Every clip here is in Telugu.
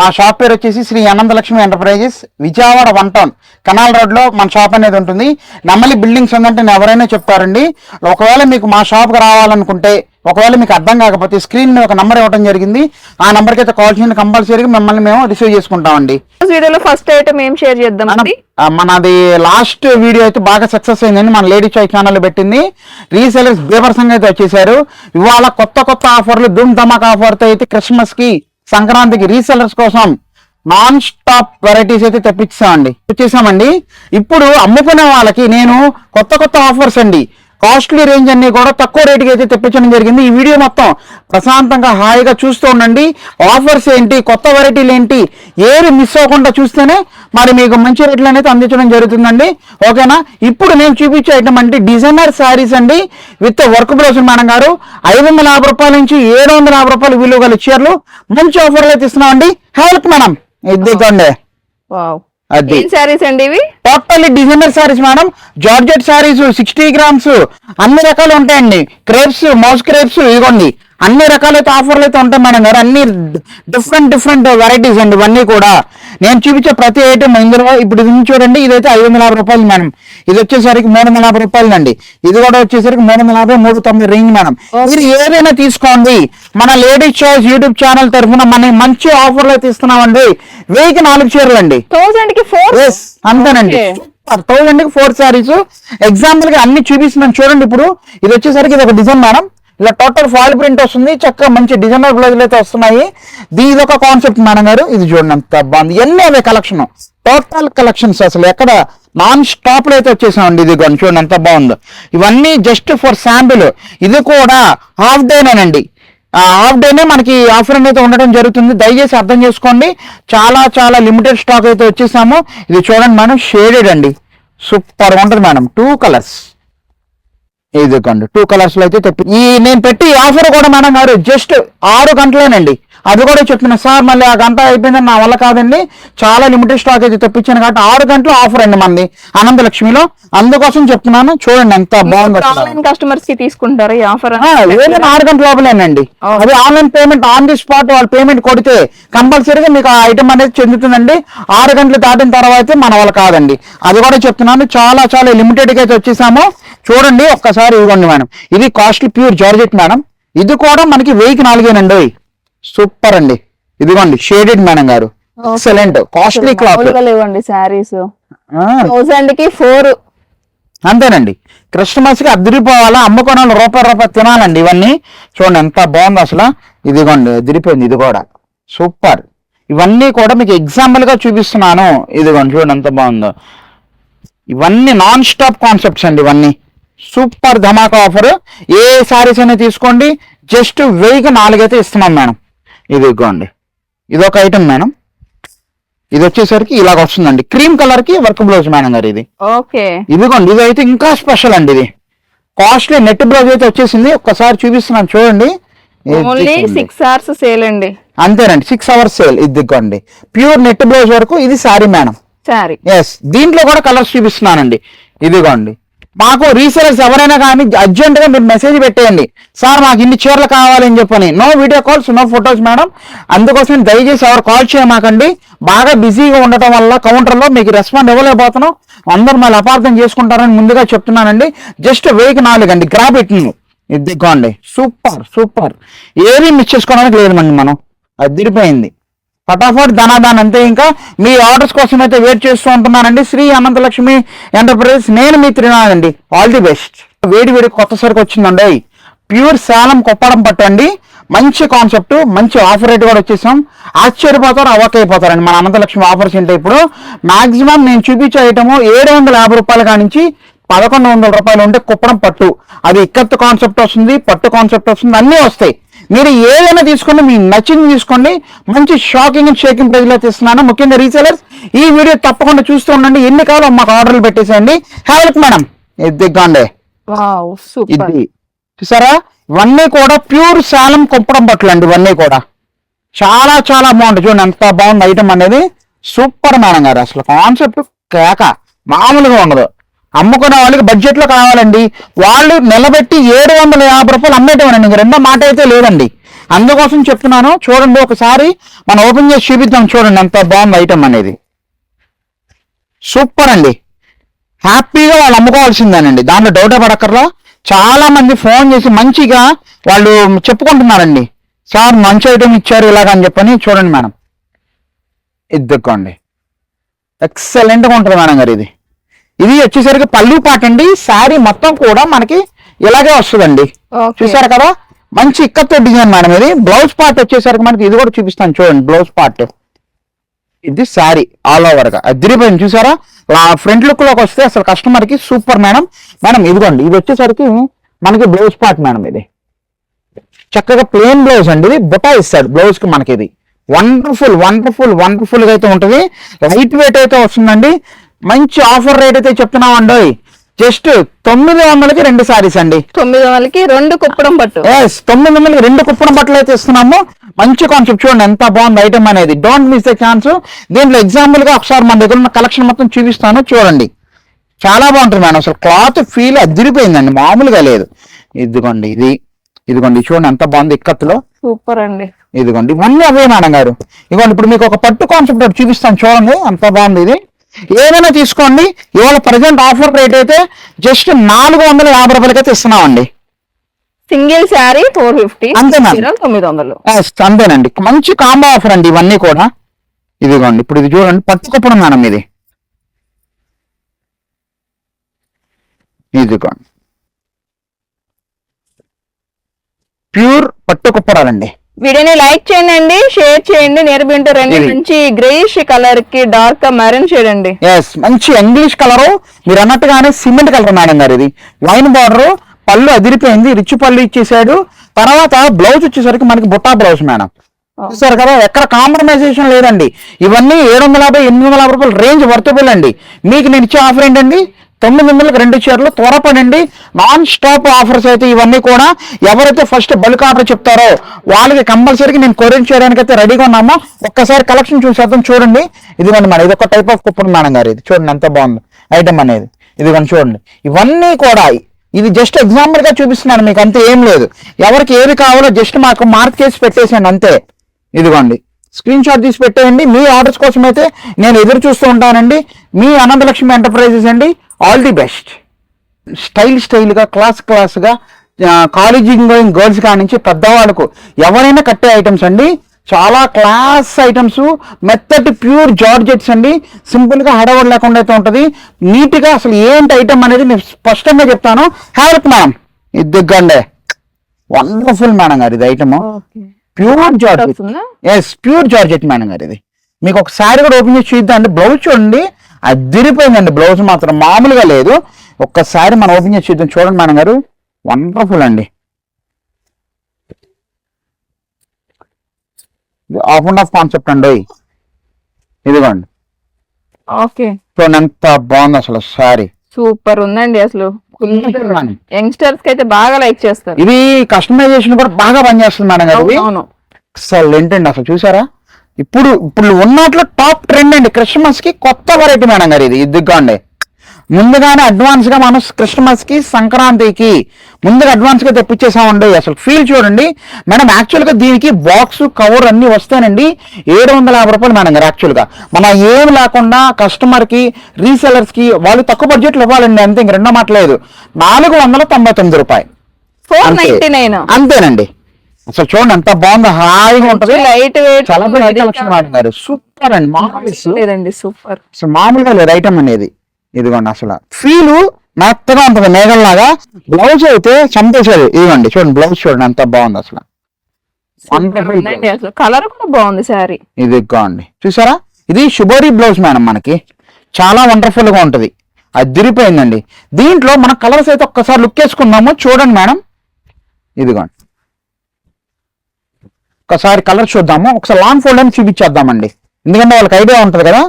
మా షాప్ పేరు వచ్చేసి Sri Ananthalakshmi enterprises Vijayawada one town. Canal రోడ్లో మన షాప్ అనేది ఉంటుంది. నమ్మలి బిల్డింగ్స్ ఉందంటే నేను ఎవరైనా చెప్తారండి ఒకవేళ మీకు మా షాప్కి రావాలనుకుంటే ఒకవేళ మీకు అర్థం కాకపోతే స్క్రీన్ మీద ఒక నంబర్ ఇవ్వడం జరిగింది. ఆ నంబర్కి అయితే కాల్ చేయండి కంపల్సరీగా మిమ్మల్ని మేము రిసీవ్ చేసుకుంటామండి. వీడియోలో ఫస్ట్ ఐటమ్ ఏం షేర్ చేద్దాం మనది లాస్ట్ వీడియో అయితే బాగా సక్సెస్ అయిందండి. మన లేడీ చాయ్ ఛానల్ పెట్టింది. రీసెలర్స్ బీభత్సంగా అయితే వచ్చేసారు. ఇవాళ కొత్త కొత్త ఆఫర్లు ధూమ్ ధమాక్ ఆఫర్తో అయితే క్రిస్మస్కి సంక్రాంతికి రీసెలర్స్ కోసం నాన్ స్టాప్ వెరైటీస్ అయితే తెప్పించామండి తెప్పించామండి ఇప్పుడు అమ్ముకునే వాళ్ళకి నేను కొత్త కొత్త ఆఫర్స్ అండి. కాస్ట్లీ రేంజ్ అన్ని కూడా తక్కువ రేటుకి అయితే తెప్పించడం జరిగింది. ఈ వీడియో మొత్తం ప్రశాంతంగా హాయిగా చూస్తూ ఉండండి. ఆఫర్స్ ఏంటి? కొత్త వెరైటీలు ఏంటి? ఏది మిస్ అవ్వకుండా చూస్తేనే మరి మీకు మంచి రేట్లు అనేది అందించడం జరుగుతుందండి. ఓకేనా? ఇప్పుడు నేను చూపించే ఐటమ్ అంటే డిజైనర్ శారీస్ అండి. విత్ వర్క్ బ్లౌజ్ మేడం గారు. ఐదు వందల యాభై రూపాయల నుంచి ఏడు వందల యాభై రూపాయలు విలువ గల చీరలు మంచి ఆఫర్లు అయితే ఇస్తున్నామండి హెల్ప్ మేడం. ఇదిగోండి. వావ్ అది. ఏం శారీస్ అండి ఇవి? Totally designer saris madam georgette saris sixty grams అన్ని రకాలు ఉంటాయండి. క్రేప్స్ మౌస్ క్రేప్స్ ఇదిగోండి. అన్ని రకాలైతే ఆఫర్లు అయితే ఉంటాయి మేడం గారు. అన్ని డిఫరెంట్ డిఫరెంట్ వెరైటీస్ అండి ఇవన్నీ కూడా. నేను చూపించే ప్రతి ఐటమ్ ఇందులో ఇప్పుడు ఇది చూడండి ఇదైతే ఐదు వందల యాభై రూపాయలు మేడం. ఇది వచ్చేసరికి మూడు వందల యాభై రూపాయలు అండి ఇది కూడా వచ్చేసరికి మూడు వందల యాభై మూడు తొమ్మిది రేంజ్ మేడం. మీరు ఏదైనా తీసుకోండి. మన లేడీస్ చాయిస్ యూట్యూబ్ ఛానల్ తరఫున మన మంచి ఆఫర్లు అయితే ఇస్తున్నామండి వెయ్యికి నాలుగు చీరలు అండి. థౌసండ్కి ఫోర్ అంతేనండి. థౌసండ్కి ఫోర్ శారీస్ ఎగ్జాంపుల్గా అన్ని చూపిస్తున్నాను చూడండి ఇప్పుడు. ఇది వచ్చేసరికి ఇది ఒక డిజైన్ మేడం. ఇలా టోటల్ ఫాల్ ప్రింట్ వస్తుంది. చక్కగా మంచి డిజైనర్ బ్లౌజులు అయితే వస్తున్నాయి. దీని ఒక కాన్సెప్ట్ మేడం గారు ఇది చూడండి అంత బాగుంది. ఎన్ని అవే కలెక్షన్ టోటల్ కలెక్షన్స్ అసలు ఎక్కడ నాన్ స్టాప్లో అయితే వచ్చేసామండి ఇది కొన్ని చూడండి ఎంత బాగుందో. ఇవన్నీ జస్ట్ ఫర్ శాంపిల్ ఇది కూడా హాఫ్ డేనేనండి హాఫ్ డేనే మనకి ఆఫర్ అనేది ఉండడం జరుగుతుంది. దయచేసి అర్థం చేసుకోండి. చాలా చాలా లిమిటెడ్ స్టాక్ అయితే వచ్చేసాము. ఇది చూడండి మేడం షేడెడ్ అండి. సూపర్ ఉంటుంది మేడం. టూ కలర్స్ ఇదిగోండి టూ కలర్స్లో అయితే తెప్పి. ఈ నేను పెట్టి ఆఫర్ కూడా మేడం గారు జస్ట్ ఆరు గంటలేనండి. అది కూడా చెప్తున్నా సార్ మళ్ళీ ఆ గంట అయిపోయిందని నా వల్ల కాదండి. చాలా లిమిటెడ్ స్టాక్ అయితే తెప్పించాను కాబట్టి ఆరు గంటలు ఆఫర్ అండి మంది అనంతలక్ష్మిలో. అందుకోసం చెప్తున్నాను చూడండి ఎంత బాగుంది. ఆన్లైన్ కస్టమర్స్కి తీసుకుంటారా ఈ ఆఫర్ ఏదైనా ఆరు గంటల లోపలేనండి. అది online payment on the spot వాళ్ళు పేమెంట్ కొడితే కంపల్సరీగా మీకు ఆ ఐటమ్ అనేది చెందుతుందండి. ఆరు గంటలు దాటిన తర్వాత మన వాళ్ళు కాదండి. అది కూడా చెప్తున్నాను చాలా చాలా లిమిటెడ్గా అయితే వచ్చేసాము. చూడండి ఒక్కసారి ఇదిగోండి మేడం. ఇది కాస్ట్లీ ప్యూర్ జార్జెట్ మేడం. ఇది కూడా మనకి వెయ్యికి నాలుగేనండి సూపర్ అండి. ఇదిగోండి షేడెడ్ మేడం గారు. ఎక్సలెంట్ కాస్ట్లీ క్లాత్ మామూలుగా లేవండి శారీస్. థౌసండ్కి ఫోర్. అంతేనండి. క్రిస్మస్కి అదిరిపోవాలా అమ్ముకోవాలి రూపాయి రూపాయి తినాలండి ఇవన్నీ. చూడండి ఎంత బాగుంది అసలు. ఇదిగోండి అదిరిపోయింది ఇది కూడా. సూపర్. ఇవన్నీ కూడా మీకు ఎగ్జాంపుల్గా చూపిస్తున్నాను. ఇదిగోండి చూడండి ఎంత బాగుందో. ఇవన్నీ నాన్ స్టాప్ కాన్సెప్ట్స్ అండి ఇవన్నీ. సూపర్ ధమాకా ఆఫర్. ఏ సారీస్ అయినా తీసుకోండి. జస్ట్ వెయ్యికి నాలుగైతే ఇస్తున్నాం మేడం. ఇదిగోండి. ఇదొక ఐటమ్ మేడం. ఇది వచ్చేసరికి ఇలాగ వస్తుందండి. క్రీమ్ కలర్కి వర్క్ బ్లౌజ్ మేడం గారు ఇది. ఓకే. ఇదిగోండి. ఇది అయితే ఇంకా స్పెషల్ అండి ఇది. కాస్ట్లీ నెట్ బ్లౌజ్ అయితే వచ్చేసింది. ఒక్కసారి చూపిస్తున్నాను చూడండి. ఓన్లీ. సిక్స్ అవర్స్ సేల్ అండి. అంతేనండి. సిక్స్ అవర్స్ సేల్ ఇదిగోండి. ప్యూర్ నెట్ బ్లౌజ్ వరకు ఇది సారీ మేడం. శారీ ఎస్ దీంట్లో కూడా కలర్స్ చూపిస్తున్నానండి. ఇదిగోండి. మాకు రీసేలర్స్ ఎవరైనా కానీ అర్జెంటుగా మీరు మెసేజ్ పెట్టేయండి. సార్ మాకు ఇన్ని చీరలు కావాలని చెప్పని. No video calls no photos madam అందుకోసం దయచేసి ఎవరు కాల్ చేయమాకండి. బాగా బిజీగా ఉండటం వల్ల కౌంటర్లో మీకు రెస్పాండ్ ఇవ్వలేకపోతున్నాం. అందరూ మళ్ళీ అపార్థం చేసుకుంటారని ముందుగా చెప్తున్నానండి. జస్ట్ వెయ్యికి నాలుగు అండి. గ్రాబ్ ఇట్ను ఇదిగోండి. Super super. ఏది మిస్ చేసుకోవడానికి లేదు మనం మనం. అదిరిపోయింది. ఫటాఫట్ ధనాదాన్ అంతే ఇంకా. మీ ఆర్డర్స్ కోసం అయితే వెయిట్ చేస్తూ ఉంటున్నానండి. శ్రీ అనంతలక్ష్మి ఎంటర్ప్రైజెస్ నేను మీ త్రినాథ్ అండి. ఆల్ ది బెస్ట్ వేడి వేడి కొత్త సరుకు వచ్చిందండి. ప్యూర్ శాలం కొప్పడం పట్టండి మంచి కాన్సెప్ట్ మంచి ఆఫర్ రేట్ కూడా వచ్చేసాం. ఆశ్చర్యపోతారు అవక్ అయిపోతారండి మన అనంతలక్ష్మి ఆఫర్స్ ఏంటో ఇప్పుడు. మాక్సిమం నేను చూపించే ఐటమ్ ఏడు వందల యాభై రూపాయల కానించి పదకొండు వందల రూపాయలు ఉంటే కుప్పడం పట్టు. అది ఇక్కత్తు కాన్సెప్ట్ వస్తుంది పట్టు కాన్సెప్ట్ వస్తుంది అన్నీ వస్తాయి. మీరు ఏదైనా తీసుకోండి మీకు నచ్చింది తీసుకోండి. మంచి షాకింగ్ అండ్ షేకింగ్ ప్రైజ్లో తీస్తున్నాను. ముఖ్యంగా రీసేలర్స్ ఈ వీడియో తప్పకుండా చూస్తూ ఉండండి. ఎన్ని కావాలో మాకు ఆర్డర్లు పెట్టేసేయండి. హ్యావ్ మేడం ఇది దిగ్గండి వావ్ సూపర్. ఇది. చూసారా? ఇవన్నీ కూడా ప్యూర్ శాలం కుప్పడం బట్టలు అండి ఇవన్నీ కూడా. చాలా చాలా బాగుంటుంది చూడండి ఎంత బాగుంది ఐటమ్ అనేది. సూపర్ మేడం గారు. అసలు కాన్సెప్ట్ కేక. మామూలుగా ఉండదు. అమ్ముకునే వాళ్ళకి బడ్జెట్లో కావాలండి. వాళ్ళు నిలబెట్టి ఏడు వందల యాభై రూపాయలు అమ్మేటమనండి రెండో మాట అయితే లేదండి. అందుకోసం చెప్తున్నాను చూడండి ఒకసారి మనం ఓపెన్ చేసి చూపిద్దాం చూడండి ఎంత బాగుంది ఐటమ్ అనేది. సూపర్ అండి. హ్యాపీగా వాళ్ళు అమ్ముకోవాల్సిందేనండి. దాంట్లో డౌట్ పడక్కర్లా. చాలా మంది ఫోన్ చేసి మంచిగా వాళ్ళు చెప్పుకుంటున్నారండి. సార్ మంచి ఐటమ్ ఇచ్చారు ఇలాగని చెప్పని చూడండి మేడం. ఇద్దుకోండి ఎక్సలెంట్గా ఉంటుంది మేడం గారు ఇది. ఇది వచ్చేసరికి పల్లి పాట అండి. శారీ మొత్తం కూడా మనకి ఇలాగే వస్తుందండి. చూసారు కదా? మంచి ఇక్కత్తో డిజైన్ మేడం ఇది. బ్లౌజ్ పార్ట్ వచ్చేసరికి మనకి ఇది కూడా చూపిస్తాను చూడండి బ్లౌజ్ పార్ట్. ఇది శారీ ఆల్ ఓవర్గా. అదిరిపోయింది చూసారా? ఫ్రంట్ లుక్లోకి వస్తే అసలు కస్టమర్కి సూపర్ మేడం. మేడం ఇదిగోండి ఇది వచ్చేసరికి మనకి బ్లౌజ్ పార్ట్ మేడం ఇది. చక్కగా ప్లేన్ బ్లౌజ్ అండి ఇది. బుటా ఇస్తాడు బ్లౌజ్కి మనకి ఇది. వండర్ఫుల్ వండర్ఫుల్ వండర్ఫుల్గా అయితే ఉంటుంది. లైట్ వెయిట్ అయితే వస్తుందండి. మంచి ఆఫర్ రేట్ అయితే చెప్తున్నామండి జస్ట్ తొమ్మిది వందలకి రెండు సారీస్ అండి. తొమ్మిది వందలకి రెండు కుప్పడం పట్టు. ఎస్ తొమ్మిది వందలకి రెండు కుప్పడం బట్టలు అయితే ఇస్తున్నాము. మంచి కాన్సెప్ట్ చూడండి ఎంత బాగుంది ఐటమ్ అనేది. డోంట్ మిస్ ద ఛాన్స్ దీంట్లో ఎగ్జాంపుల్గా ఒకసారి మన దగ్గర ఉన్న కలెక్షన్ మొత్తం చూపిస్తాను చూడండి. చాలా బాగుంటుంది మేడం అసలు క్లాత్ ఫీల్ అదిరిపోయిందండి మామూలుగా లేదు. ఇదిగోండి ఇది. ఇదిగోండి చూడండి ఎంత బాగుంది ఇక్కత్తులో. సూపర్ అండి. ఇదిగోండి ఇవన్నీ అవే మేడం గారు. ఇదిగోండి ఇప్పుడు మీకు ఒక పట్టు కాన్సెప్ట్ చూపిస్తాను చూడండి. ఎంత బాగుంది ఇది. ఏదైనా తీసుకోండి. ఇవాళ ప్రజెంట్ ఆఫర్ రేట్ అయితే జస్ట్ నాలుగు వందల యాభై రూపాయలకి అయితే ఇస్తున్నామండి సింగిల్ శారీ ఫోర్ ఫిఫ్టీ. తొమ్మిది వందలు. అంతేనండి. మంచి కాంబో ఆఫర్ అండి ఇవన్నీ కూడా. ఇదిగోండి ఇప్పుడు ఇది చూడండి పట్టు కుప్పడం మేడం ఇది. ఇదిగోండి. ప్యూర్ పట్టు కుప్పడాలండి. వీడియోని లైక్ చేయండి షేర్ చేయండి. నియర్ బింటూ రెండు. నుంచి గ్రేష్ కలర్కి డార్క్ మెరూన్ షేడ్ అండి. ఎస్ మంచి ఇంగ్లీష్ కలరు మీరు అన్నట్టుగానే సిమెంట్ కలర్ మేడం గారు ఇది. వైన్ బార్డర్ పళ్ళు అదిరిపోయింది. రిచ్ పళ్ళు ఇచ్చేసాడు. తర్వాత బ్లౌజ్ వచ్చేసరికి మనకి బుట్టా బ్లౌజ్ మేడం చూసారు కదా ఎక్కడ కాంప్రమైజేషన్ లేదండి. ఇవన్నీ ఏడు వందల యాభై ఎనిమిది వందల యాభై రూపాయలు రేంజ్ వర్తబుల్ అండి. మీకు నేను ఇచ్చే ఆఫర్ ఏంటండి? తొమ్మిది వందలకు రెండు చీరలు త్వరపడండి. నాన్ స్టాప్ ఆఫర్స్ అయితే ఇవన్నీ కూడా ఎవరైతే ఫస్ట్ బల్క్ ఆర్డర్ చెప్తారో వాళ్ళకి కంపల్సరీగా నేను కొరియర్ చేయడానికి అయితే రెడీగా ఉన్నామో. ఒక్కసారి కలెక్షన్ చూసేద్దాం చూడండి. ఇదిగోండి మేడం ఇది ఒక టైప్ ఆఫ్ కుప్పన్ మేడం గారు ఇది. చూడండి ఎంత బాగుంది. ఐటమ్ అనేది. ఇదిగోండి చూడండి. ఇవన్నీ కూడా ఇది జస్ట్ ఎగ్జాంపుల్గా చూపిస్తున్నాను. మీకు అంతే ఏం లేదు. ఎవరికి ఏది కావాలో జస్ట్ మాకు మార్క్ చేసి పెట్టేసాను అంతే. ఇదిగోండి. స్క్రీన్ షాట్ తీసి పెట్టేయండి. మీ ఆర్డర్స్ కోసం అయితే నేను ఎదురు చూస్తూ ఉంటానండి. మీ అనంతలక్ష్మి ఎంటర్ప్రైజెస్ అండి. ఆల్ ది బెస్ట్ స్టైల్ స్టైల్గా క్లాస్ క్లాస్గా కాలేజీ గోయింగ్ గర్ల్స్ కాడి నుంచి పెద్దవాళ్ళకు ఎవరైనా కట్టే ఐటమ్స్ అండి చాలా క్లాస్ ఐటమ్స్ మెత్తటి ప్యూర్ జార్జెట్స్ అండి సింపుల్గా హడవడ్ లేకుండా అయితే ఉంటుంది. నీట్గా అసలు ఏంటి ఐటమ్ అనేది నేను స్పష్టంగా చెప్తాను. హ్యావ్ మ్యామ్ ఇది దిగ్గండే. వండర్ఫుల్ మేడం గారు ఇది item pure georgette? Yes pure georgette madam గారు ఇది. మీకు ఒకసారి కూడా ఓపెన్ చేసి చూద్దాం అండి. బ్లౌజ్ చూడండి. అదిరిపోయిందండి. బ్లౌజ్ మాత్రం మామూలుగా లేదు. ఒక్కసారి మనం ఓపెన్ చేసి చూద్దాం. చూడండి మేడం గారు. వండర్ఫుల్ అండి. ఆఫ్ అండ్ ఆఫ్ కాన్సెప్ట్ అండి ఇదిగోండి. ఓకే. చూడండి ఎంత బాగుంది అసలు సారీ. సూపర్ ఉందండి అసలు. యంగ్స్టర్స్కి అయితే బాగా లైక్ చేస్తారు. ఇది కస్టమైజేషన్ కూడా బాగా పనిచేస్తుంది మేడం గారు. అసలు ఏంటండి అసలు. చూసారా? ఇప్పుడు ఇప్పుడు ఉన్నట్లో టాప్ ట్రెండ్ అండి. క్రిస్మస్కి కొత్త వెరైటీ మేడం గారు ఇది. ఇదిగోండి. ముందుగానే అడ్వాన్స్గా మనం క్రిస్మస్కి సంక్రాంతికి ముందుగా అడ్వాన్స్గా తెప్పించేసామండి. అసలు ఫీల్ చూడండి. మేడం యాక్చువల్గా దీనికి బాక్స్ కవర్ అన్ని వస్తానండి ఏడు వందల యాభై రూపాయలు మేడం గారు యాక్చువల్గా మనం ఏం లేకుండా కస్టమర్కి రీసెలర్స్కి వాళ్ళు తక్కువ బడ్జెట్లో ఇవ్వాలండి. అంతే ఇంక రెండో మాట లేదు. నాలుగు వందల తొంభై తొమ్మిది రూపాయలు. అంతేనండి. అసలు చూడండి ఎంత బాగుంది హాయిగా ఉంటది. లైట్ వెయిట్ చాలా కలెక్షన్ సూపర్ అండి. మామూలు లేదండి. సూపర్ అసలు మామూలుగా లేదు ఐటమ్ అనేది. ఇదిగోండి అసలు. ఫీల్ మెత్తగా ఉంటుంది మేఘంలాగా బ్లౌజ్ అయితే చంపేసేది. ఇదిగోండి చూడండి బ్లౌజ్ చూడండి ఎంత బాగుంది అసలు. కలర్ కూడా బాగుంది ఇది ఇదిగోండి. చూసారా? ఇది షుబోరీ బ్లౌజ్ మేడం మనకి. చాలా వండర్ఫుల్గా ఉంటది. అదిరిపోయిందండి దీంట్లో మన కలర్స్ అయితే ఒక్కసారి లుక్ వేసుకుందాము. చూడండి మేడం ఇదిగోండి. ఒకసారి కలర్ చూద్దాము. ఒకసారి లాంగ్ ఫోల్డ్ అని చూపించేద్దామండి. ఎందుకంటే వాళ్ళకి ఐడియా ఉంటుంది కదా.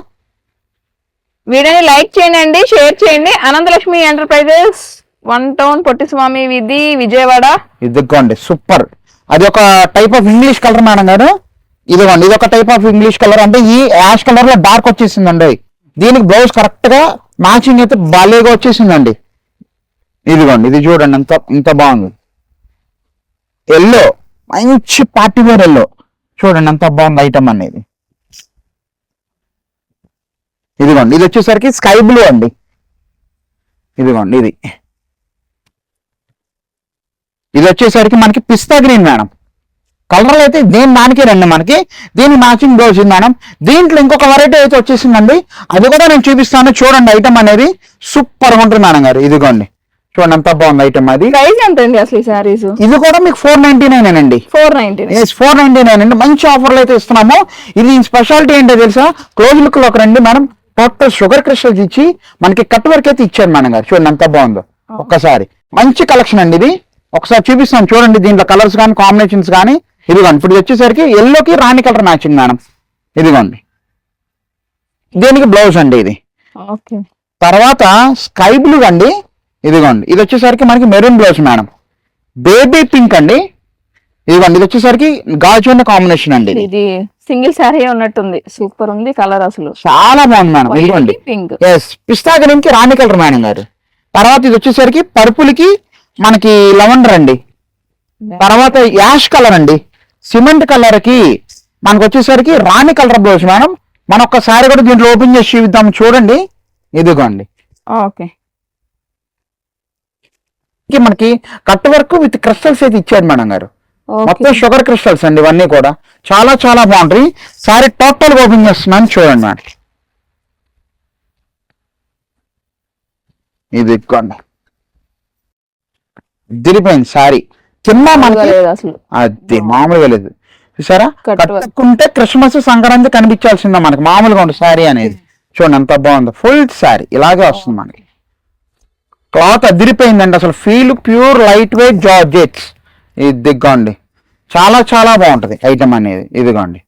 వీడియోని లైక్ చేయండి షేర్ చేయండి. Ananthalakshmi enterprises one town Pottiswamy విధి విజయవాడ. ఇదిగోండి సూపర్. అది ఒక type of English colour madam గారు. ఇదిగోండి ఇది ఒక టైప్ ఆఫ్ ఇంగ్లీష్ కలర్ అంటే ఈ యాష్ కలర్లో డార్క్ వచ్చేసిందండి. దీనికి బ్లౌజ్ కరెక్ట్గా మ్యాచింగ్ అయితే బాలేగా వచ్చేసిందండి. ఇదిగోండి ఇది చూడండి ఎంత ఇంత బాగుంది. ఎల్లో మంచి పార్టీ వేరల్లో. చూడండి అంత బాగుంది ఐటమ్ అనేది. ఇదిగోండి ఇది వచ్చేసరికి స్కై బ్లూ అండి. ఇదిగోండి ఇది. ఇది వచ్చేసరికి మనకి పిస్తా గ్రీన్ మేడం. కలర్లు అయితే దేని దానికి రండి మనకి. దీని మ్యాచింగ్ బ్లౌజ్ మేడం. దీంట్లో ఇంకొక వెరైటీ అయితే వచ్చేసిందండి. అది కూడా నేను చూపిస్తాను. చూడండి ఐటమ్ అనేది. సూపర్గా ఉంటుంది మేడం గారు. ఇదిగోండి. చూడండి ఎంత బాగుంది ఐటమ్ అది. ప్రైస్ ఎంత అండి అసలు ఈ శారీస్ ఇది కూడా మీకు ఫోర్ నైన్టీ నైన్ అండి four ninety four ninety nine అండి. మంచి ఆఫర్లు అయితే ఇస్తున్నాము. ఇది స్పెషాలిటీ ఏంటో తెలుసా? క్లోజ్ లుక్లో ఒక రండి మేడం. టోటల్ షుగర్ క్రిస్టల్స్ ఇచ్చి మనకి కట్ వర్క్ అయితే ఇచ్చారు మేడం గారు. చూడండి ఎంత బాగుందో. ఒక్కసారి. మంచి కలెక్షన్ అండి ఇది. ఒకసారి చూపిస్తాను. చూడండి దీంట్లో కలర్స్ కానీ కాంబినేషన్స్ కానీ ఇదిగోండి. ఇప్పుడు వచ్చేసరికి ఎల్లోకి రాణి కలర్ మ్యాచింగ్ మేడం. ఇదిగోండి. దీనికి బ్లౌజ్ అండి ఇది. ఓకే. తర్వాత స్కై బ్లూ అండి. ఇదిగోండి ఇది వచ్చేసరికి మనకి maroon blouse madam. Baby pink అండి. ఇదిగోండి ఇది వచ్చేసరికి గాజున్న కాంబినేషన్ అండి ఇది. సింగిల్ శారీ ఉన్నట్టుంది. సూపర్ ఉంది కలర్ అసలు. చాలా బాగుంది మేడం ఇదిగోండి. పింక్. ఎస్ పిస్తా గ్రీన్కి రాణి కలర్ మేడం గారు. తర్వాత ఇది వచ్చేసరికి పర్పుల్కి మనకి లెవెండర్ అండి. తర్వాత యాష్ కలర్ అండి. సిమెంట్ కలర్కి మనకు వచ్చేసరికి రాణి కలర్ బ్లౌజ్ మేడం. మనం ఒక్కసారి కూడా దీంట్లో ఓపెన్ చేసి చూపిద్దాం చూడండి. ఇదిగోండి. ఓకే కి మనకి కట్ వర్క్ విత్ క్రిస్టల్స్ అయితే ఇచ్చాడు మేడం గారు. మొత్తం షుగర్ క్రిస్టల్స్ అండి ఇవన్నీ కూడా. చాలా చాలా బాగుంటాయి. సారీ టోటల్ ఓపెన్ చేస్తున్నాను. చూడండి మేడం. ఇది ఇదిగోండి. దిరిపోయింది సారీ. కింద మనకి అది మామూలుగా లేదు. చూసారా. కట్టుకుంటే క్రిస్మస్ సంక్రాంతి కనిపించాల్సిందే మనకి. మామూలుగా ఉంటుంది సారీ అనేది. చూడండి ఎంత బాగుందో. ఫుల్ సారీ. ఇలాగే వస్తుంది మనకి. క్లాత్ అదిరిపోయిందండి. అసలు feel pure light weight georgettes ఇది దిగ్గండి. చాలా చాలా బాగుంటది ఐటమ్ అనేది. ఇదిగోండి.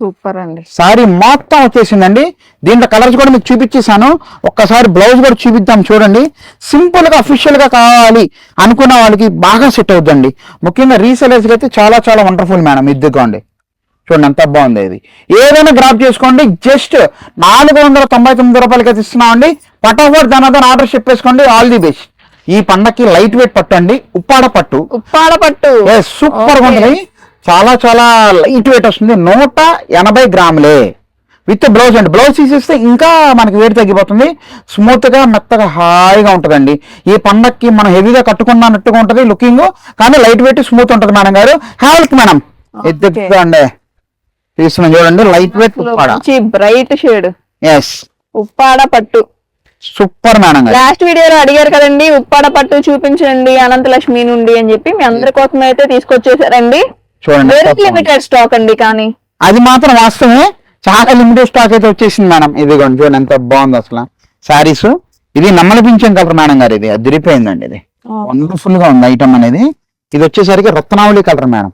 సూపర్ అండి. సారీ మొత్తం వచ్చేసిందండి. దీంట్లో కలర్స్ కూడా మీకు చూపించేసాను ఒక్కసారి బ్లౌజ్ కూడా చూపిద్దాం చూడండి. సింపుల్గా అఫీషియల్గా కావాలి అనుకున్న వాళ్ళకి బాగా సెట్ అవుతుందండి ముఖ్యంగా రీసెలర్స్ అయితే చాలా చాలా వండర్ఫుల్ మేడం ఇదిగోండి. చూడండి ఎంత బాగుంది ఇది. ఏదైనా గ్రాప్ చేసుకోండి. జస్ట్ నాలుగు వందల తొంభై తొమ్మిది రూపాయలకి అయితే ఇస్తున్నామండి పటాఫట్ దాని ఆర్డర్ చెప్పేసుకోండి. ఆల్ ది బెస్ట్ ఈ పండక్కి లైట్ వెయిట్ పట్టు అండి. ఉప్పాడ పట్టు. ఉప్పాడ పట్టు. సూపర్గా. ఉంటుంది చాలా చాలా లైట్ వెయిట్ వస్తుంది. నూట ఎనభై గ్రాములే. విత్ బ్లౌజ్ అండి. బ్లౌజ్ తీసేస్తే ఇంకా మనకి వేడి తగ్గిపోతుంది. స్మూత్గా మెత్తగా హాయిగా ఉంటదండి. ఈ పండక్కి మనం హెవీగా కట్టుకున్నట్టుగా ఉంటది లుకింగ్ కానీ లైట్ వెయిట్ స్మూత్ ఉంటది మేడం గారు. Health madam. ఇది అండి. తీసుకున్నాం చూడండి light weight Uppada. Bright shade yes Uppada పట్టు. సూపర్ మేడం లాస్ట్ వీడియోలో అడిగారు కదండి ఉప్పాడ పట్టు చూపించండి అనంతలక్ష్మి నుండి అని చెప్పి మీ అందరి కోసం అయితే తీసుకొచ్చేసారండి. చూడండి. లిమిటెడ్ స్టాక్ అండి కానీ. అది మాత్రం వాస్తవమే. చాలా లిమిటెడ్ స్టాక్ అయితే వచ్చేసింది మేడం. ఇదిగోండి చూడండి ఎంత బాగుంది అసలు. సారీస్ ఇది నమ్మలిపించం కలర్ మేడం గారు ఇది. అదిరిపోయిందండి ఇది. వండర్ఫుల్గా ఉంది ఐటమ్ అనేది. ఇది వచ్చేసరికి రత్నావళి కలర్ మేడం.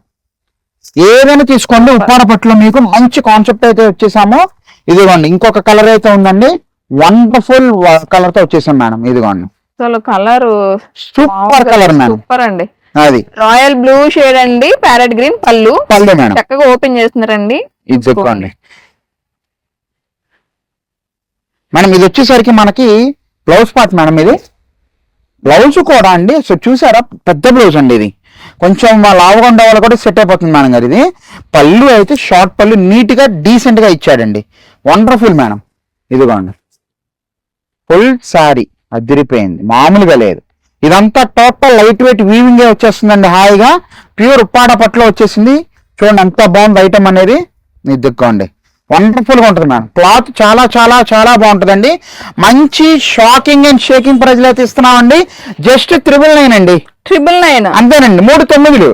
ఏదైనా తీసుకోండి. ఉప్పాడ పట్టులో మీకు మంచి కాన్సెప్ట్ అయితే వచ్చేసాము. ఇదిగోండి ఇంకొక కలర్ అయితే ఉందండి. వండర్ఫుల్ కలర్తో వచ్చేసాం మేడం. ఇదిగోండి. అసలు colour super colour madam. Super అండి. అది. రాయల్ బ్లూ షేడ్ అండి. ప్యారెట్ గ్రీన్ పళ్ళు. పల్లె మేడం. చక్కగా ఓపెన్ చేస్తున్నారండి. ఇది చెప్పుకోండి. మేడం ఇది వచ్చేసరికి మనకి బ్లౌజ్ పార్ట్ మేడం ఇది. బ్లౌజ్ కూడా అండి. సో చూసారా? పెద్ద బ్లౌజ్ అండి ఇది. కొంచెం మా లావుగా ఉండే వాళ్ళు కూడా సెట్ అయిపోతుంది మేడం గారు ఇది. పళ్ళు అయితే షార్ట్ పళ్ళు నీట్గా డీసెంట్గా ఇచ్చాడండి. Wonderful madam. ఇదిగోండి. ఫుల్ సారీ అదిరిపోయింది. మామూలుగా లేదు. ఇదంతా టోటల్ లైట్ వెయిట్ వీవింగ్ వచ్చేస్తుందండి హాయిగా. ప్యూర్ ఉప్పాడ పట్ల వచ్చేసింది. చూడండి ఎంత బాగుంది ఐటమ్ అనేది. ఇదిగోండి. వండర్ఫుల్గా ఉంటుంది మేడం క్లాత్ చాలా చాలా చాలా బాగుంటుందండి. మంచి షాకింగ్ అండ్ షేకింగ్ ప్రైజ్లు అయితే ఇస్తున్నామండి. జస్ట్ త్రిబుల్ నైన్ అండి. ట్రిపుల్ నైన్ అంతేనండి. మూడు తొమ్మిదిలు.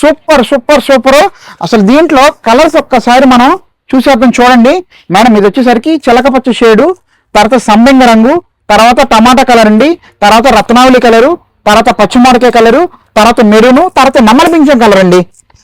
సూపర్ సూపర్ సూపర్ అసలు దీంట్లో కలర్స్ ఒక్కసారి మనం చూసేద్దాం చూడండి. మేడం ఇది వచ్చేసరికి చిలకపచ్చ షేడు తర్వాత సంబెంగ రంగు తర్వాత టమాటా కలర్ అండి తర్వాత రత్నావళి కలరు తర్వాత పచ్చిమిరకాయ కలరు తర్వాత మెరూను తర్వాత నమ్మల పింఛం కలర్ అండి.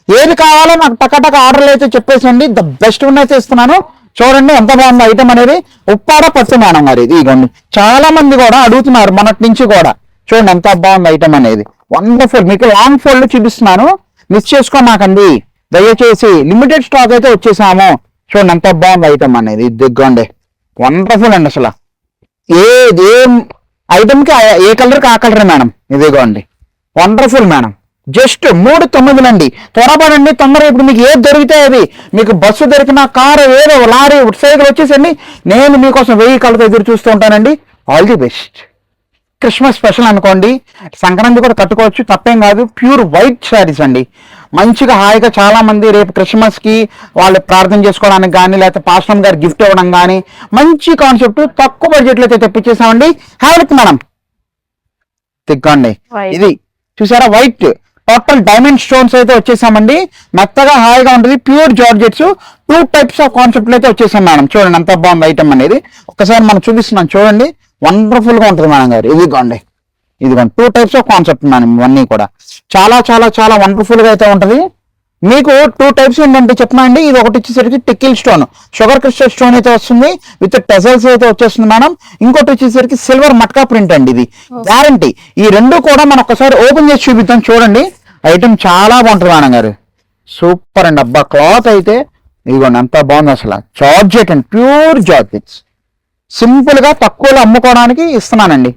ఏది కావాలో నాకు టకాటక ఆర్డర్లు అయితే చెప్పేసండి. ద బెస్ట్ అయితే ఇస్తున్నాను చూడండి ఎంత బాగుంది ఐటమ్ అనేది. ఉప్పాడ పట్టు మేడం గారు ఇది ఇదిగోండి చాలా మంది కూడా అడుగుతున్నారు మొన్నటి నుంచి కూడా. చూడండి ఎంత బాగుంది ఐటమ్ అనేది. వండర్ఫుల్ మీకు లాంగ్ ఫోల్డ్ చూపిస్తున్నాను. మిస్ చేసుకోమాకండి. దయచేసి లిమిటెడ్ స్టాక్ అయితే వచ్చేసాము. చూడండి ఎంత బాగుంది ఐటమ్ అనేది. దిగ్గండి వండర్ఫుల్ అండి అసలు. ఏ ఏ ఐటమ్కి ఏ కలర్కి ఆ కలర్ మేడం ఇదిగోండి. వండర్ఫుల్ మేడం జస్ట్ మూడు తొమ్మిదిలండి త్వరపడండి తొందరగా. ఇప్పుడు మీకు ఏది దొరికితే అది. మీకు బస్సు దొరికిన కారు ఏదో లారీ సైకిల్ వచ్చేసండి. నేను మీకోసం వెయ్యి కళ్ళతో ఎదురు చూస్తూ ఉంటానండి. All the best Christmas special అనుకోండి. సంక్రాంతి కూడా కట్టుకోవచ్చు. తప్పేం కాదు. ప్యూర్ వైట్ శారీస్ అండి. మంచిగా హాయిగా చాలా మంది రేపు క్రిస్మస్కి వాళ్ళు ప్రార్థన చేసుకోవడానికి కానీ లేకపోతే పాస్టమ్ గారు గిఫ్ట్ ఇవ్వడం కానీ మంచి కాన్సెప్ట్ తక్కువ బడ్జెట్లో అయితే తెప్పించేసామండి. హ్యావెల్క్ మేడం తిగ్గండి White. ఇది చూసారా? వైట్ టోటల్ డైమండ్ స్టోన్స్ అయితే వచ్చేసామండి. మెత్తగా హాయిగా ఉంటుంది. Pure georgettes. Two types of concept అయితే వచ్చేసాం మేడం. చూడండి అంత బాగుంది ఐటమ్ అనేది. ఒకసారి మనం చూపిస్తున్నాం. చూడండి. వండర్ఫుల్గా ఉంటుంది మేడం గారు. ఇదిగోండి. ఇదిగోండి. Two types of concept madam ఇవన్నీ కూడా. చాలా చాలా చాలా వండర్ఫుల్గా అయితే ఉంటుంది. మీకు టూ టైప్స్ ఏంటంటే చెప్పనా అండి. ఇది ఒకటి వచ్చేసరికి టిక్కిల్ స్టోన్ షుగర్ క్రిస్టల్ స్టోన్ అయితే వస్తుంది. విత్ టెజల్స్ అయితే వచ్చేస్తుంది మేడం. ఇంకోటి వచ్చేసరికి సిల్వర్ మట్కా ప్రింట్ అండి ఇది. గ్యారంటీ ఈ రెండు కూడా మనం ఒకసారి ఓపెన్ చేసి చూపిద్దాం. చూడండి. ఐటమ్ చాలా బాగుంటుంది మేడం గారు. సూపర్ అండి. అబ్బా క్లాత్ అయితే ఇదిగోండి ఎంత బాగుంది అసలు. జార్జెట్ అండి ప్యూర్ జార్జెట్స్. సింపుల్గా తక్కువలో అమ్ముకోవడానికి ఇస్తున్నానండి.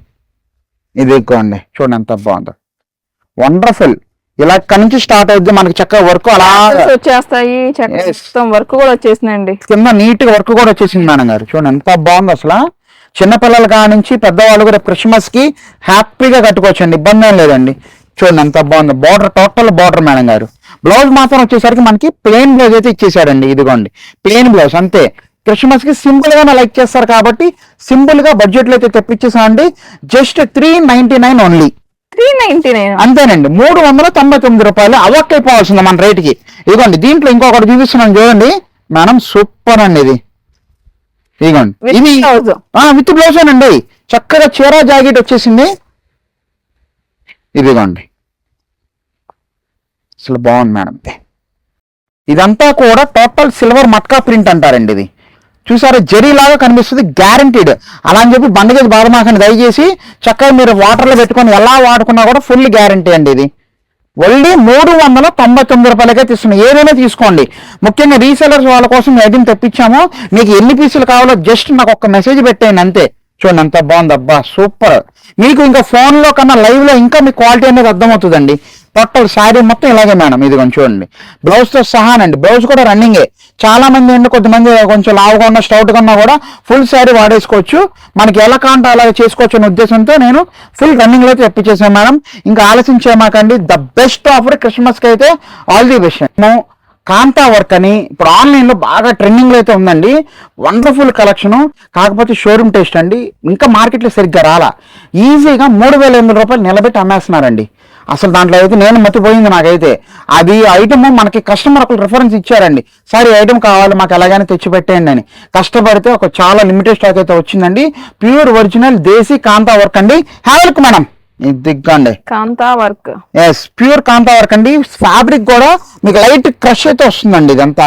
ఇది ఇదిగోండి చూడండి ఎంత బాగుందో. వండర్ఫుల్. ఇలా ఇక్కడి నుంచి స్టార్ట్ అవుద్ది మనకి చక్కగా వర్క్ అలా వచ్చేస్తాయి. వర్క్ కూడా వచ్చేసిందండి. కింద నీట్గా వర్క్ కూడా వచ్చేసింది మేడం గారు. చూడండి ఎంత బాగుంది అసలు. చిన్నపిల్లల నుంచి పెద్దవాళ్ళు కూడా క్రిస్మస్కి హ్యాపీగా కట్టుకోవచ్చండి. ఇబ్బంది ఏం లేదండి. చూడండి ఎంత బాగుంది. బార్డర్ టోటల్ బార్డర్ మేడం గారు. బ్లౌజ్ మాత్రం వచ్చేసరికి మనకి ప్లెయిన్ బ్లౌజ్ అయితే ఇచ్చేసాడండి. ఇదిగోండి. ప్లెయిన్ బ్లౌజ్ అంతే. క్రిస్మస్కి సింపుల్ గానే లైక్ చేస్తారు కాబట్టి సింపుల్గా బడ్జెట్లో అయితే తెప్పించేసామండి. Just three ninety nine only three ninety nine అంతేనండి. మూడు వందల తొంభై తొమ్మిది రూపాయలు అవక్కైపోవాల్సింది మన రేటుకి. ఇదిగోండి దీంట్లో ఇంకొకటి చూపిస్తున్నాను చూడండి. మేడం సూపర్ అండి ఇది. ఇదిగోండి. ఇది. విత్ బ్లౌజ్ అండి చక్కగా చీర జాకెట్ వచ్చేసింది. ఇదిగోండి. అసలు బాగుంది మేడం. ఇదంతా కూడా టోటల్ సిల్వర్ మట్కా ప్రింట్ అంటారండి ఇది. చూసారా జరీ లాగా కనిపిస్తుంది గ్యారంటీడ్ అలా అని చెప్పి బండగేజ్ బాధమాకండి దయచేసి చక్కగా మీరు వాటర్లో పెట్టుకొని ఎలా వాడుకున్నా కూడా ఫుల్ గ్యారంటీ అండి ఇది. ఓన్లీ మూడు వందల తొంభై తొమ్మిది రూపాయలకే తీస్తున్నాం. ఏదైనా తీసుకోండి. ముఖ్యంగా రీసెలర్స్ వాళ్ళ కోసం ఐటమ్ తెప్పించాము మీకు ఎన్ని పీసులు కావాలో జస్ట్ నాకు ఒక మెసేజ్ పెట్టేయండి అంతే. చూడండి అంత బాగుంది. అబ్బా సూపర్. మీకు ఇంకా ఫోన్లో కన్నా లైవ్లో ఇంకా మీ క్వాలిటీ అనేది అర్థమవుతుందండి. టోటల్ శారీ మొత్తం ఇలాగే మేడం ఇదిగోండి చూడండి. బ్లౌజ్తో సహానండి బ్లౌజ్ కూడా రన్నింగే చాలా మంది ఏంటి కొంతమంది కొంచెం లావుగా ఉన్న స్టౌట్ కన్నా ఉన్నా కూడా ఫుల్ శారీ వాడేసుకోవచ్చు. మనకి ఎలా కాంట అలా చేసుకోవచ్చు అనే ఉద్దేశంతో నేను ఫుల్ రన్నింగ్లో అయితే తెప్పించేసాను మేడం. ఇంకా ఆలస్యం చేయమాకండి. ద బెస్ట్ ఆఫర్ క్రిస్మస్కి అయితే all the best kantha work అని ఇప్పుడు ఆన్లైన్లో బాగా ట్రెండింగ్లో అయితే ఉందండి. వండర్ఫుల్ కలెక్షను కాకపోతే షోరూమ్ టేస్ట్ అండి. ఇంకా మార్కెట్లో సరిగ్గా రాలా. ఈజీగా మూడు వేల ఎనిమిది రూపాయలు నిలబెట్టి అమ్మేస్తున్నారండి. అసలు దాంట్లో అయితే నేను మతిపోయింది నాకైతే. అది ఐటమ్ మనకి కస్టమర్ ఒకరు రిఫరెన్స్ ఇచ్చారండి. సార్ ఈ ఐటమ్ కావాలి మాకు ఎలాగైనా తెచ్చిపెట్టేయండి అని. కష్టపడితే ఒక చాలా లిమిటెడ్ స్టాక్ అయితే వచ్చిందండి. ప్యూర్ ఒరిజినల్ దేశీ కాంతా వర్క్ అండి. హ్యావెల్క్ madam. Kantha work. Yes pure kantha work అండి. ఫ్యాబ్రిక్ కూడా మీకు లైట్ క్రష్ అయితే వస్తుందండి ఇదంతా.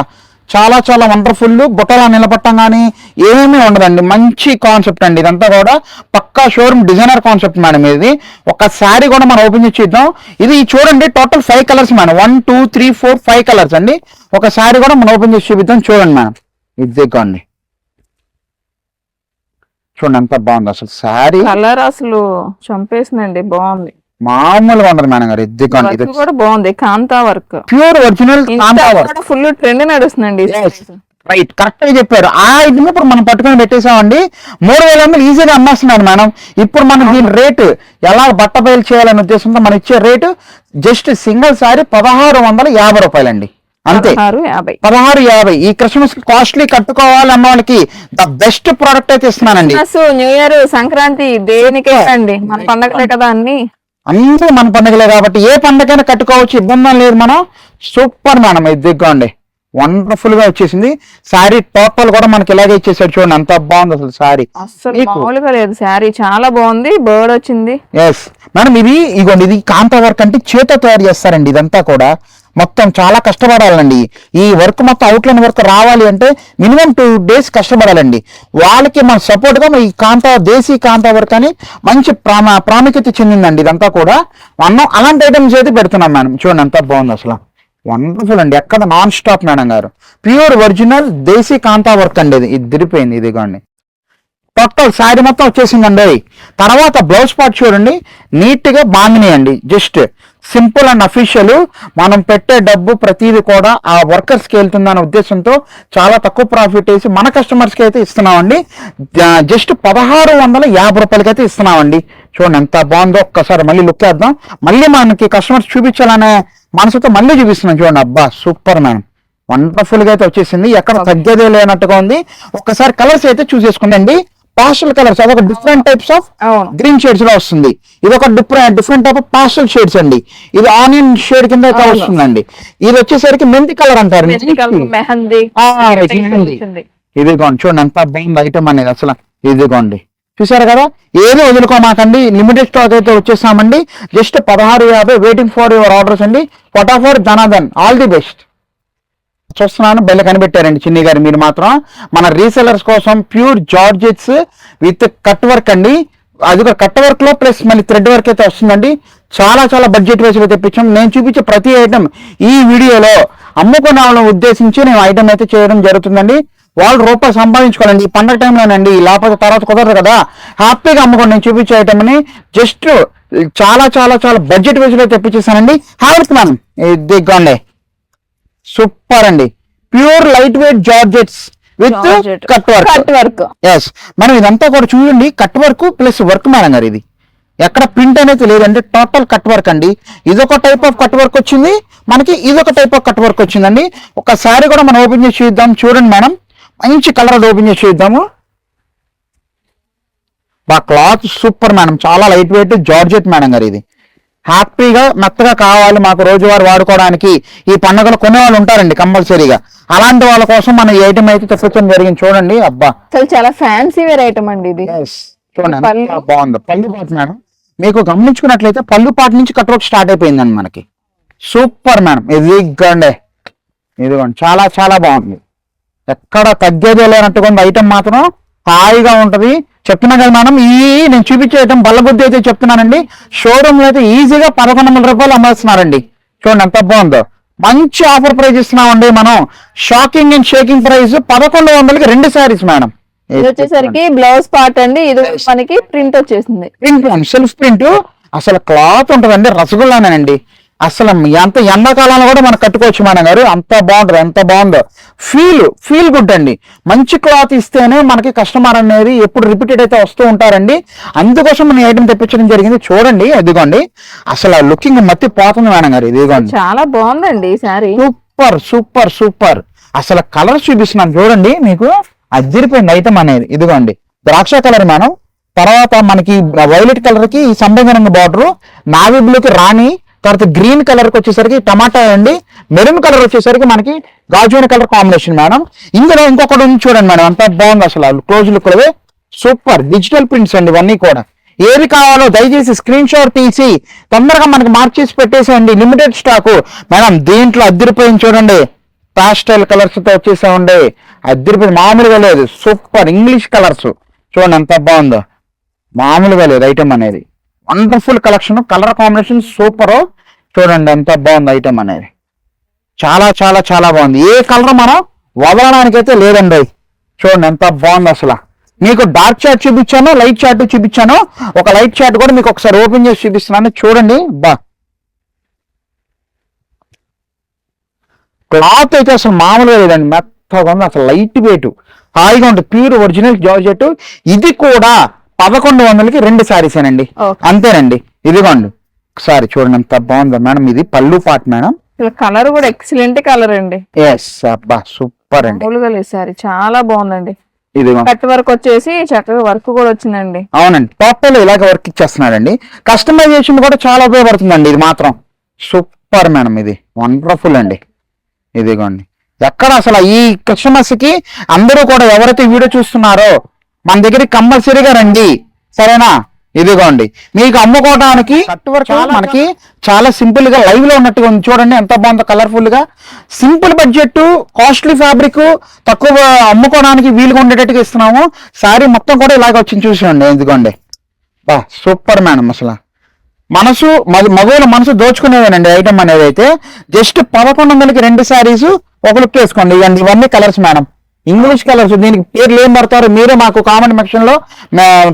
చాలా చాలా వండర్ఫుల్ బుట్టలా నిలబట్టం కానీ ఏమీ ఉండదండి. మంచి కాన్సెప్ట్ అండి ఇదంతా కూడా. పక్కా షోరూమ్ డిజైనర్ కాన్సెప్ట్ మేడం ఇది. ఒక శారీ కూడా మనం ఓపెన్ చేసి చూద్దాం. ఇది చూడండి total five colours madam. One two three four five colours అండి. ఒక శారీ కూడా మనం ఓపెన్ చేసి చూపిద్దాం. చూడండి మేడం. ఇది దిగ్గండి చూడండి ఎంత బాగుంది అసలు శారీ. కలర్ అసలు చంపేసిందండి బాగుంది. మామూలుగా ఉండదు మేడం గారు ఇది ఇది కూడా బాగుంది kantha work. Pure original kantha work. Full trend నడుస్తుందండి. రైట్ కరెక్ట్గా చెప్పారు. ఆ ఐటమ్ ఇప్పుడు మనం పట్టుకొని పెట్టేసామండి మూడు వేల వందలు ఈజీగా అమ్మేస్తున్నారు మేడం. ఇప్పుడు మనం దీని రేటు ఎలా బట్ట బయలు చేయాలనే ఉద్దేశంతో మనం ఇచ్చే రేటు జస్ట్ సింగిల్ సారీ పదహారు వందల యాభై రూపాయలండి. అంతే. పదహారు యాభై. ఈ క్రిస్మస్ కాస్ట్లీ కట్టుకోవాలి అన్న వాళ్ళకి ద బెస్ట్ ప్రోడక్ట్ అయితే ఇస్తున్నానండి. న్యూ ఇయర్ సంక్రాంతి దేనికే అండి? మన పండగలే కదా అన్ని. అందరూ మన పండుగలే కాబట్టి ఏ పండగైనా కట్టుకోవచ్చు ఇబ్బంది లేదు మనం. సూపర్ మేడం ఇది దిగ్గండి. వండర్ఫుల్గా వచ్చేసింది. శారీ టోటల్ కూడా మనకి ఇలాగే ఇచ్చేసాడు చూడండి అంత బాగుంది అసలు శారీ. అస్సలు మీకు- మామూలుగా లేదు శారీ చాలా బాగుంది బర్డ్ వచ్చింది. ఎస్ మేడం ఇది ఇగోండి ఇది కాంతా వర్క్ అంటే చేత తయారు చేస్తారండి ఇదంతా కూడా. మొత్తం చాలా కష్టపడాలండి. ఈ వర్క్ మొత్తం అవుట్లైన్ వర్క్ రావాలి అంటే మినిమం టూ డేస్ కష్టపడాలండి. వాళ్ళకి మన సపోర్ట్గా ఈ కాంతా దేశీ కాంతా వర్క్ అని మంచి ప్రామా ప్రాముఖ్యత చెందిందండి ఇదంతా కూడా. మనం అలాంటి ఐటమ్స్ అయితే పెడుతున్నాం మేడం. చూడండి అంత బాగుంది అసలు. వండర్ఫుల్ అండి. ఎక్కడ నాన్ స్టాప్ మేడం గారు. Pure original desi kantha work అండి ఇది. ఇది తిరిపోయింది ఇదిగోండి. టోటల్ శారీ మొత్తం వచ్చేసిందండి తర్వాత బ్లౌజ్ పార్ట్ చూడండి. నీట్గా బాగున్నాయండి. జస్ట్ సింపుల్ అండ్ అఫీషియల్ మనం పెట్టే డబ్బు ప్రతిదీ కూడా ఆ వర్కర్స్కి వెళ్తుందన్న ఉద్దేశంతో చాలా తక్కువ ప్రాఫిట్ వేసి మన కస్టమర్స్కి అయితే ఇస్తున్నామండి. జస్ట్ పదహారు వందల యాభై రూపాయలకి అయితే ఇస్తున్నామండి. చూడండి ఎంత బాగుందో ఒక్కసారి మళ్ళీ లుక్ వేద్దాం మళ్ళీ మనకి కస్టమర్స్ చూపించాలనే మనసుతో మళ్ళీ చూపిస్తున్నాం చూడండి. అబ్బా సూపర్ మ్యాన్ వండర్ఫుల్గా అయితే వచ్చేసింది. ఎక్కడ తగ్గేదే లేనట్టుగా ఉంది. ఒక్కసారి కలర్స్ అయితే చూసేసుకుందండి. పాస్టల్ కలర్స్ అదొక డిఫరెంట్ టైప్స్ ఆఫ్ గ్రీన్ షేడ్స్లో వస్తుంది. ఇది ఒక different different type of pastel shades అండి. ఇది ఆనియన్ షేడ్ కింద. వస్తుందండి. ఇది వచ్చేసరికి మెంతి కలర్ అంటారు. ఇదిగోండి చూడండి ఎంత బాగుంది ఐటమ్ అనేది అసలు. ఇదిగోండి. చూసారు కదా? ఏది వదులుకోమాకండి. లిమిటెడ్ స్టాక్ అయితే వచ్చేసామండి. జస్ట్ పదహారు యాభై వెయిటింగ్ ఫర్ యువర్ ఆర్డర్స్ అండి. ఫటాఫట్ ధనాధన్ ఆల్ ది బెస్ట్ చూస్తున్నాను బెల్ల కనిపెట్టారండి చిన్ని గారు. మీరు మాత్రం మన రీసెలర్స్ కోసం pure georgettes with cut work అండి. అది కూడా కట్ వర్క్లో ప్లస్ మళ్ళీ థ్రెడ్ వర్క్ అయితే వస్తుందండి. చాలా చాలా బడ్జెట్ వైజ్ తెప్పించాం. నేను చూపించే ప్రతి ఐటమ్ ఈ వీడియోలో అమ్ముకున్న ఉద్దేశించి నేను ఐటమ్ అయితే చేయడం జరుగుతుందండి. వాళ్ళు రూపాయి సంపాదించుకోవాలండి. ఈ పండగ టైంలోనండి లేకపోతే తర్వాత కుదరదు కదా. హ్యాపీగా అమ్ముకోండి నేను చూపించే ఐటమ్ని జస్ట్ చాలా చాలా చాలా బడ్జెట్ వైజ్ తెప్పించేసానండి హ్యాపీ మ్యామ్ దిగ్గండి సూపర్ అండి. Pure light weight georgettes with. Cut work. Cut work. Yes మనం ఇదంతా కూడా చూడండి cut work plus work madam గారు ఇది. ఎక్కడ ప్రింట్ అనేది లేదండి టోటల్ కట్ వర్క్ అండి. ఇదొక టైప్ ఆఫ్ కట్ వర్క్ వచ్చింది. మనకి ఇదొక టైప్ ఆఫ్ కట్ వర్క్ వచ్చిందండి. ఒకసారి కూడా మనం ఓపెన్ చేసి చూద్దాం. చూడండి మేడం. మంచి కలర్ ఓపెన్ చేసి చూద్దాము. బా క్లాత్ సూపర్ మేడం. చాలా లైట్ వెయిట్ జార్జెట్ మేడం గారు ఇది. హ్యాపీగా మెత్తగా కావాలి మాకు రోజువారీ వాడుకోవడానికి. ఈ పండుగలు కొనే వాళ్ళు ఉంటారండి కంపల్సరీగా. అలాంటి వాళ్ళ కోసం మనం ఈ ఐటమ్ అయితే తెప్పించడం జరిగింది. చూడండి అబ్బా. అసలు చాలా ఫ్యాన్సీ వేర్ ఐటమ్ అండి ఇది. చూడండి బాగుంది. పళ్ళు పాట మేడం మీకు గమనించుకున్నట్లయితే పళ్ళు పాట నుంచి కట్ వర్క్ స్టార్ట్ అయిపోయిందండి మనకి. సూపర్ మేడం ఇదిగోండి ఇదిగోండి చాలా చాలా బాగుంది. ఎక్కడ తగ్గేదే లేనట్టుగా ఐటమ్ మాత్రం హాయిగా ఉంటది. చెప్తున్నా కదా మేడం ఈ నేను చూపించే ఐటమ్ బల్లబుద్ధి అయితే చెప్తున్నానండి. షోరూమ్లో అయితే ఈజీగా పదకొండు వందల రూపాయలు అమ్మేస్తున్నారండి. చూడండి ఎంత బాగుందో. మంచి ఆఫర్ ప్రైస్ ఇస్తున్నామండి మనం. షాకింగ్ అండ్ షేకింగ్ ప్రైస్ పదకొండు వందలకి రెండు శారీస్ మేడం. ఇది వచ్చేసరికి బ్లౌజ్ పార్ట్ అండి. ఇది మనకి ప్రింట్ వచ్చేసింది. ప్రింట్ సెల్ఫ్ ప్రింట్ అసలు క్లాత్ ఉంటదండి రసగుల్లానేనండి. అసలు ఎంత ఎండాకాలంలో కూడా మనం కట్టుకోవచ్చు మేడం గారు. అంత బాగుంటుంది ఎంత బాగుందో. ఫీల్ ఫీల్ గుడ్ అండి. మంచి క్లాత్ ఇస్తేనే మనకి కస్టమర్ అనేది ఎప్పుడు రిపీటెడ్ అయితే వస్తూ ఉంటారండి. అందుకోసం మనం ఐటమ్ తెప్పించడం జరిగింది. చూడండి అదిగోండి అసలు లుకింగ్ మత్తి పోతుంది మేడం గారు ఇదిగోండి. చాలా బాగుందండి శారీ. Super super super. అసలు కలర్ చూపిస్తున్నాను చూడండి మీకు. అదిరిపోయింది ఐటమ్ అనేది. ఇదిగోండి. ద్రాక్ష కలర్ మేడం. తర్వాత మనకి వైలెట్ కలర్కి సంబంధ రంగు బార్డర్. నావీ బ్లూ కి రాణి. తర్వాత గ్రీన్ కలర్కి వచ్చేసరికి టమాటా అండి. మెరూన్ కలర్ వచ్చేసరికి మనకి గాజువైన కలర్ కాంబినేషన్ మేడం. ఇందులో ఇంకొకటి ఉంది చూడండి మేడం అంత బాగుంది అసలు close look super digital prints అండి ఇవన్నీ కూడా. ఏది కావాలో దయచేసి స్క్రీన్ షాట్ తీసి తొందరగా మనకి మార్క్ చేసి పెట్టేసేయండి. Limited stock. మేడం దీంట్లో అద్దరిపోయింది చూడండి. పాస్టల్ కలర్స్తో వచ్చేసామండి. అద్దరిపోయింది. మామూలుగా లేదు. Super English colours. చూడండి ఎంత బాగుందో. మామూలుగా లేదు ఐటమ్ అనేది. Wonderful collection colour combination super. చూడండి ఎంత బాగుంది ఐటమ్ అనేది. చాలా చాలా చాలా బాగుంది. ఏ కలర్ మనం వదలడానికైతే లేదండి. చూడండి ఎంత బాగుంది అసలు. మీకు డార్క్ చాట్ చూపించాను లైట్ చాట్ చూపించాను. ఒక లైట్ చాట్ కూడా మీకు ఒకసారి ఓపెన్ చేసి చూపిస్తున్నాను. చూడండి. బా. క్లాత్ అయితే అసలు మామూలుగా లేదండి. మెత్తగా ఉంది అసలు లైట్ వెయిట్. హాయిగా ఉంటుంది ప్యూర్ ఒరిజినల్ జార్జెట్. ఇది కూడా పదకొండు వందలకి రెండు Okay. అంతేనండి. ఇదిగోండి. ఒకసారి చూడండి ఎంత బాగుందో మేడం. ఇది పళ్ళు పాట్ మేడం. కలర్ కూడా ఎక్సలెంట్ కలర్ అండి. ఎస్ అబ్బా సూపర్ అండి. శారీ చాలా బాగుందండి. కట్ వర్క్ వచ్చేసి చక్కగా వర్క్ కూడా వచ్చిందండి. అవునండి. టోటల్ ఇలాగ వర్క్ ఇచ్చేస్తున్నాడండి కస్టమైజేషన్ కూడా చాలా ఉపయోగపడుతుందండి ఇది మాత్రం. సూపర్ మేడం ఇది. వండర్ఫుల్ అండి. ఇదిగోండి. ఎక్కడ అసలు ఈ క్రిస్మస్కి అందరూ కూడా ఎవరైతే వీడియో చూస్తున్నారో మన దగ్గరికి కంపల్సరీగా రండి. సరేనా? ఇదిగోండి. మీకు అమ్ముకోవడానికి మనకి చాలా సింపుల్గా లైవ్లో ఉన్నట్టుగా ఉంది. చూడండి ఎంత బాగుందో కలర్ఫుల్గా. సింపుల్ బడ్జెట్ కాస్ట్లీ ఫ్యాబ్రిక్ తక్కువ అమ్ముకోవడానికి వీలుగా ఉండేటట్టుగా ఇస్తున్నాము. సారీ మొత్తం కూడా ఇలాగ వచ్చింది చూసుకోండి ఇదిగోండి. బా సూపర్ మేడం అసలు. మనసు మగ- మగవాళ్ళ మనసు దోచుకునేదేనండి ఐటమ్ అనేది అయితే. జస్ట్ పదకొండు వందలకి రెండు శారీస్ ఒక లుక్ వేసుకోండి. ఇవన్నీ ఇవన్నీ కలర్స్ మేడం. ఇంగ్లీష్ కలర్స్ దీనికి పేర్లు ఏం పడతారు? మీరే మాకు కామెంట్ సెక్షన్లో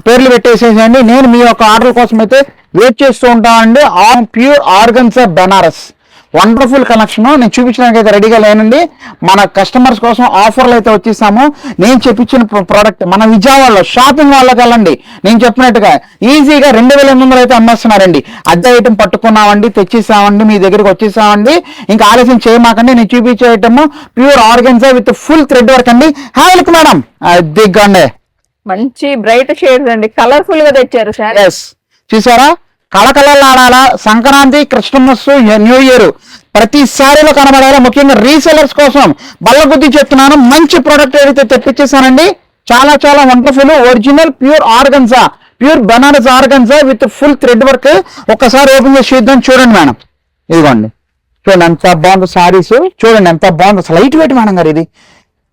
పేర్లు పెట్టేసేసేయండి. నేను మీ యొక్క ఆర్డర్ కోసం అయితే వెయిట్ చేస్తూ ఉంటానండి on pure organza Banaras wonderful collection నేను చూపించడానికి అయితే రెడీగా లేనండి. మన కస్టమర్స్ కోసం ఆఫర్లు అయితే వచ్చేసాము. నేను చెప్పించిన ప్రోడక్ట్ మన విజయవాడలో షాపింగ్ వాళ్ళకి వెళ్ళండి. నేను చెప్పినట్టుగా ఈజీగా రెండు వేల ఎనిమిది వందలు అయితే అమ్మేస్తున్నారండి. అద్దె ఐటమ్ పట్టుకున్నామండి తెచ్చేసామండి మీ దగ్గరికి వచ్చేసామండి. ఇంకా ఆలస్యం చేయమాకండి. నేను చూపించే item pure organza with full thread work అండి. హాయ్ లుక్ మేడం దిగ్గండి మంచి బ్రైట్ షేడ్స్ అండి. కలర్ఫుల్గా తెచ్చారు సార్ చూసారా? కళకళలాడాలా? Sankranti Christmas new year. ప్రతి సారీలో కనబడాలా ముఖ్యంగా రీసెలర్స్ కోసం బల్ల బుద్ధి చెప్తున్నాను. మంచి ప్రోడక్ట్ ఏదైతే తెప్పించేసానండి చాలా చాలా wonderful original pure organza pure Banaras organza with full thread work. ఒక్కసారి ఓపెన్ చేసి చూద్దాం. చూడండి మేడం. ఇదిగోండి. చూడండి ఎంత బాగుంది సారీస్. చూడండి ఎంత బాగుంది. అసలు లైట్ వెయిట్ మేడం గారు ఇది.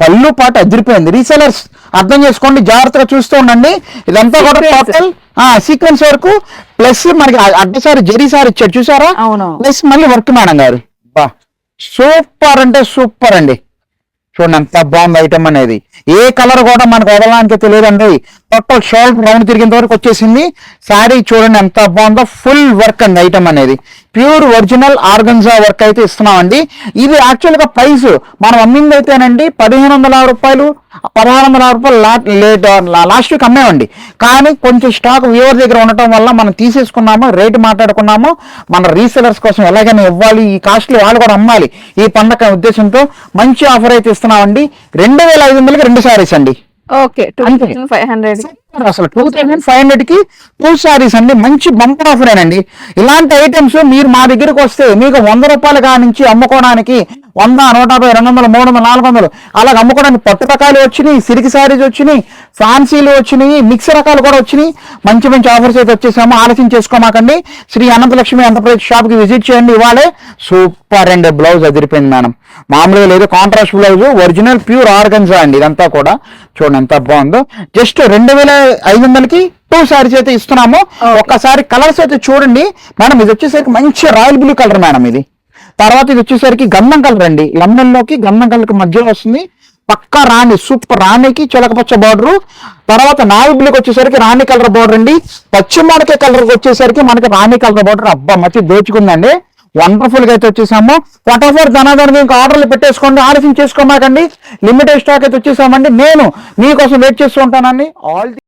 పళ్ళు పాటు అదిరిపోయింది రీసెలర్స్ అర్థం చేసుకోండి జాగ్రత్తగా చూస్తూ ఉండండి. ఇదంతా కూడా. టోటల్ సీక్వెన్స్ వరకు. ప్లస్ మనకి అడ్డసారి జరీ సార్ ఇచ్చాడు చూసారా? అవును. ప్లస్ మళ్ళీ వర్క్ మేడం గారు. బా సూపర్ అంటే సూపర్ అండి. చూడండి ఎంత బాగుంది ఐటమ్ అనేది. ఏ కలర్ కూడా మనకు వదలడానికి తెలియదండి. టోటల్ షోల్డర్ రౌండ్ తిరిగేంత వరకు వచ్చేసింది. శారీ చూడండి ఎంత బాగుందో ఫుల్ వర్క్ అండి ఐటమ్ అనేది. ప్యూర్ ఒరిజినల్ ఆర్గన్జా వర్క్ అయితే ఇస్తున్నామండి. ఇది యాక్చువల్గా ప్రైస్ మనం అమ్మింది అయితేనండి పదిహేను వందల రూపాయలు పదహారు వందల రూపాయలు లేట్ లాస్ట్ వీక్ అమ్మేవండి కానీ కొంచెం స్టాక్ వ్యూవర్ దగ్గర ఉండటం వల్ల మనం తీసేసుకున్నాము రేటు మాట్లాడుకున్నాము. మన రీసెలర్స్ కోసం ఎలాగైనా ఇవ్వాలి ఈ కాస్ట్లీ వాళ్ళు కూడా అమ్మాలి. ఈ పండగ ఉద్దేశంతో మంచి ఆఫర్ అయితే ఇస్తున్నామండి. రెండు వేల ఐదు వందలకి రెండు సారీస్ అండి. Okay five hundred. అసలు టూ థౌసండ్ ఫైవ్ హండ్రెడ్కి టూ శారీస్ అండి మంచి బంపర్ ఆఫర్ అండి ఇలాంటి ఐటమ్స్ మీరు మా దగ్గరకు వస్తే మీకు వంద రూపాయలు కానించి అమ్ముకోవడానికి వంద నూట యాభై రెండు వందలు మూడు వందలు నాలుగు వందలు అలాగ అమ్ముకోవడానికి పట్టు రకాలు వచ్చినాయి సిరికి శారీస్ వచ్చినాయి ఫ్యాన్సీలు వచ్చినాయి మిక్స్ రకాలు కూడా వచ్చినాయి. మంచి మంచి ఆఫర్స్ అయితే వచ్చేసాము. ఆలస్యం చేసుకోమాకండి. శ్రీ అనంతలక్ష్మి ఆంధ్రప్రదేశ్ షాప్కి విజిట్ చేయండి ఇవాళే. సూపర్ అండి బ్లౌజ్ అదిరిపోయింది మేడం. మామూలుగా లేదు contrast blouse original pure organza అండి ఇదంతా కూడా. చూడండి ఎంత బాగుందో. జస్ట్ రెండు వేల ఐదు వందలకి టూ సారీస్ అయితే ఇస్తున్నాము. ఒక్కసారి కలర్స్ అయితే చూడండి. మేడం ఇది వచ్చేసరికి మంచి రాయల్ బ్లూ కలర్ మేడం ఇది. తర్వాత ఇది వచ్చేసరికి గంధం కలర్ అండి. లెమన్లోకి గంధం కలర్ మధ్యలో వస్తుంది. పక్కా రాణి సూపర్ రాణికి చిలకపచ్చ బార్డర్. తర్వాత నావి బ్లూకి వచ్చేసరికి రాణి కలర్ బార్డర్ అండి. పశ్చిమాడకే కలర్ వచ్చేసరికి మనకి రాణి కలర్ బార్డర్. అబ్బా మచ్చి దోచుకుందండి. వండర్ఫుల్గా అయితే వచ్చేసాము. ఫటాఫట్ ధనాధానికి ఇంకా ఆర్డర్లు పెట్టేసుకోండి ఆలస్యం చేసుకోమాకండి. లిమిటెడ్ స్టాక్ అయితే వచ్చేసామండి. నేను మీకోసం వెయిట్ చేస్తూ ఉంటానండి. All the